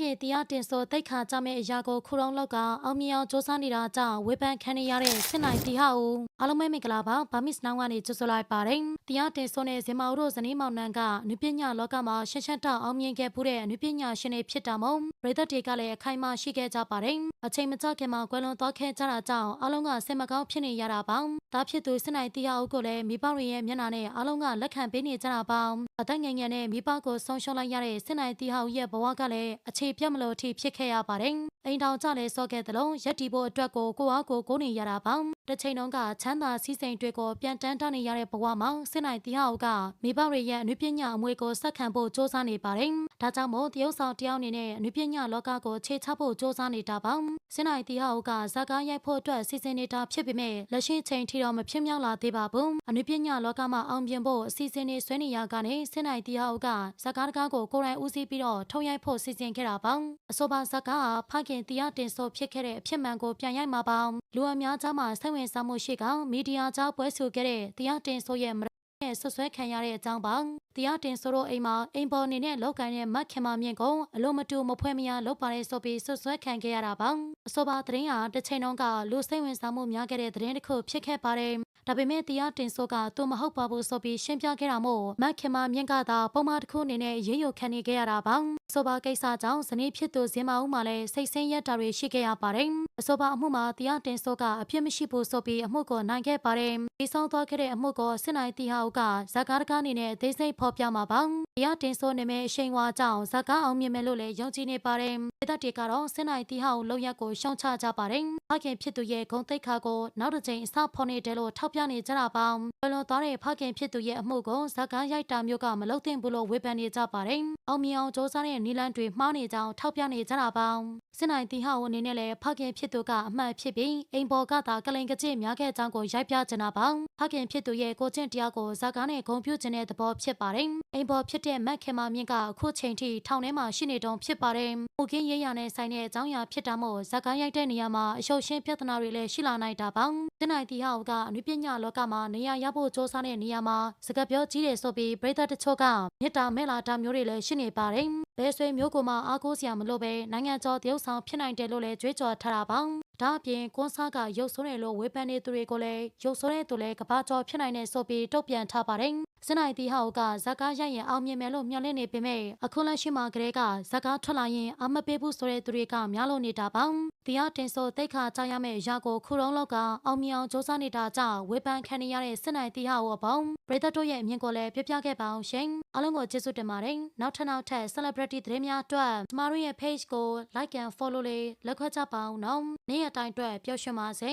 ခင်တရားတင်ဆိုတိတ်ခါကြမဲ့အရာကိုခူရောင်းလောက်ကအောင်မြင်အောင်စ조사နေတာကြောင့်ဝေဖန်ခံနေရတဲ့စစ်နိုင်တီဟာဦးအားလုံးပဲမင်္ဂလာပါဗာမစ်နောင်ကနေကြိုဆိုလိုက်ပါတယ်တရားတင်ဆိုတဲ့ဇင်မာဦးတို့ဇနီးမောင်နှံကအနုပညာလောကမှာရှင်းရှင်းတောက်အောင်မြင်ခဲ့မှုတဲ့အနုပညာရှင်တွေဖြစ်တာမို့ပြည်သက်တွေကလည်းအခိုင်အမာရှိခဲ့ကြပါတယ်အချိန်မကျခင်မှာကွယ်လွန်သွားခဲ့ကြတာကြောင့်အားလုံးကစိတ်မကောင်းဖြစ်နေရတာပါဒါဖြစ်သူစစ်နိုင်တီဟာဦးကိုလည်းမိဘတွေရဲ့မျက်နှာနဲ့အားလုံးကလက်ခံပေးနေကြတာပါအသက်ငယ်ငယ်နဲ့မိဘကိုဆုံးရှုံးလိုက်ရတဲ့စစ်နိုင်တီဟာဦးရဲ့ဘဝကလည်းအခြေပြတ်မလို့အထိဖြစ်ခဲ့ရပါတယ်အိမ်တောင်ကြလည်းစောခဲ့သလိုရက်တီဖို့အတွက်ကိုကိုအားကိုကိုနေရတာပါ တစ်ချိန်လုံးကချမ်းသာစည်းစိမ်တွေကိုပြန်တန်းတနေရတဲ့ဘဝမှာစစ်နိုင်တီဟာဦးကမိဘတွေရဲ့အနုပညာအမွေကိုဆက်ခံဖို့စ조사နေပါတယ်ဒါကြောင့်မို့တရုတ်ဆောင်တယောက်အနေနဲ့အနုပညာလောကကိုခြေချဖို့စ조사နေတာပါစစ်နိုင်တီဟာဦးကဇာကားရိုက်ဖို့အတွက်စီစဉ်နေတာဖြစ်ပေမဲ့လက်ရှိချိန်ထိတော့မဖြစ်မြောက်လာသေးပါဘူးအနုပညာလောကမှာအောင်မြင်ဖို့အစီအစဉ်တွေဆွဲနေရကနေစစ်နိုင်တီဟာဦးကဇာကားတကားကိုကိုယ်တိုင်ဦးစီးပြီးတော့ထုံရိုက်ဖို့စီစဉ်ခဲ့တာပါအဆိုပါဇာကားဟာဖခင်တရားတင်ဆိုဖြစ်ခဲ့တဲ့အဖြစ်မှန်ကိုပြန်ရိုက်မှာပါလူအများကြားမှာစိတ် ဝင်စားမှုရှိကမီဒီယာကြားပွဲဆိုခဲ့တဲ့တရားတင်ဆိုရဲ့နဲ့ဆွဆွဲခံရတဲ့အကြောင်းပါတရားတင်ဆိုတော့အိမ်မှာအိမ်ပေါ်နေနဲ့လောက်ကန်တဲ့မတ်ခင်မမြင့်ကုံအလုံးမတူမဖွဲမရလောက်ပါတဲ့ဆိုပြီးဆွဆွဲခံခဲ့ရတာပါ အဆိုပါသတင်းဟာတစ်ချိန်လုံးကလူစိတ်ဝင်စားမှုများခဲ့တဲ့သတင်းတစ်ခုဖြစ်ခဲ့ပါတယ်ဒါပေမဲ့တရားတင်ဆိုကသူမဟုတ်ပါဘူးဆိုပြီးရှင်းပြခဲ့တာမို့မတ်ခင်မမြင့်ကသာပုံမှန်တစ်ခုအနေနဲ့ရေးရုပ်ခံနေခဲ့ရတာပါအဆိုပါကိစ္စကြောင့်ဇနီးဖြစ်သူဇင်မဦးမှလည်းစိတ်ဆင်းရဲတာတွေရှိခဲ့ရပါတယ်အဆိုပါအမှုမှာတရားတင်ဆိုကအပြစ်မရှိဘူးဆိုပြီးအမှုကိုနိုင်ခဲ့ပါတယ်ဒီဆောင်သွားခဲ့တဲ့အမှုကိုစစ်နိုင်တီဟာဦးကဇာကားတကားအနေနဲ့အသေးစိတ်ဖော်ပြမှာပါတရားတင်ဆိုနေမဲ့အရှိန်ဝါကြောင့်ဇာကားအောင်မြင်မယ်လို့လည်းယုံကြည်နေပါတယ်ဒေသတွေကတော့စစ်နိုင်တီဟာဦးလုံရက်ကိုရှောင်ချကြပါတယ်ဖခင်ဖြစ်သူရဲ့ဂုံတိတ်ခါကိုနောက်တစ်ချိန်အစဖော်နေတယ်လို့ထောက်ပြနေကြတာပါဘလွန်သွားတဲ့ဖခင်ဖြစ်သူရဲ့အမှုကိုဇာကားရိုက်တာမျိုးကမလုပ်သင့်ဘူးလို့ဝေဖန်နေကြပါတယ်အောင်မြင်အောင်စ조사တဲ့နီလန်တွေမှားနေကြောင်းထောက်ပြနေကြတာပါစစ်နိုင်တီဟာဦးအနေနဲ့လည်းဖခင်ဖြစ်သူကအမှန်ဖြစ်ပြီးအိမ်ပေါ်ကသာကလိန်ကကြစ်များခဲ့ကြောင်းကိုရိုက်ပြချင်တာပါဖခင်ဖြစ်သူရဲ့ကိုချင်းတရားကိုဇာကားနဲ့ဂုံပြူခြင်းတဲ့သဘောဖြစ်ပါတယ်အိမ်ပေါ်ဖြစ်တဲ့မက်ခင်မာမြင့်ကအခုချိန်ထိထောင်ထဲမှာရှိနေတုန်းဖြစ်ပါတယ်မူကင်းရေးရနဲ့ဆိုင်တဲ့အကြောင်းအရာဖြစ်တာမို့ဇာကားရိုက်တဲ့နေရာမှာအရှုပ်ရှင်းပြဿနာတွေလည်းရှိလာနိုင်တာပါစစ်နိုင်တီဟာဦးကအနုပညာလောကမှာနေရာရဖို့စ조사တဲ့နေရာမှာစကားပြောကြီးတယ်ဆိုပြီးပြည်သက်တချို့ကမေတ္တာမဲ့လာတာမျိုးတွေလည်းရှိနေပါတယ်ဘယ်ဆွေမျိုးကိုမှအားကိုးစရာမလိုပဲနိုင်ငံကျော်တရုတ်ဆောင်ဖြစ်နိုင်တယ်လို့လည်းကြွေးကြော်ထားတာပါ ဒါအပြင်ကွန်ဆာကရုပ်ဆိုးတယ်လို့ဝေဖန်နေသူတွေကိုလည်းရုပ်ဆိုးတဲ့သူလည်းကဘာကျော်ဖြစ်နိုင်တယ်ဆိုပြီးတုတ်ပြန်ထားပါတယ်စနိုက်တီဟောက်ကဇကားရရင်အောင်မြင်မယ်လို့မျှော်လင့်နေပေမဲ့အခုလက်ရှိမှာကလေးကဇကားထွက်လာရင်အမပေးဘူးဆိုတဲ့သူတွေကများလို့နေတာပါ တရားတင်ဆိုတိတ်ခါကြရမယ့်ရာကိုခုလုံးလောက်ကအောင်မြင်အောင်စ조사နေတာကြောင့်ဝေဖန်ခံနေရတဲ့စနိုက်တီဟောက်အပေါင်းပရိသတ်တို့ရဲ့အမြင်ကိုလည်းပြပြခဲ့ပါအောင်ရှင်အားလုံးကိုကျေးဇူးတင်ပါတယ်နောက်ထပ်နောက်ထပ် celebrity သတင်းများအတွက်ကျမတို့ရဲ့ page ကို like and follow လေးလုပ်ခွင့်ကြပါအောင်နော်နေ့ရက်တိုင်းအတွက်ပျော်ရွှင်ပါစေ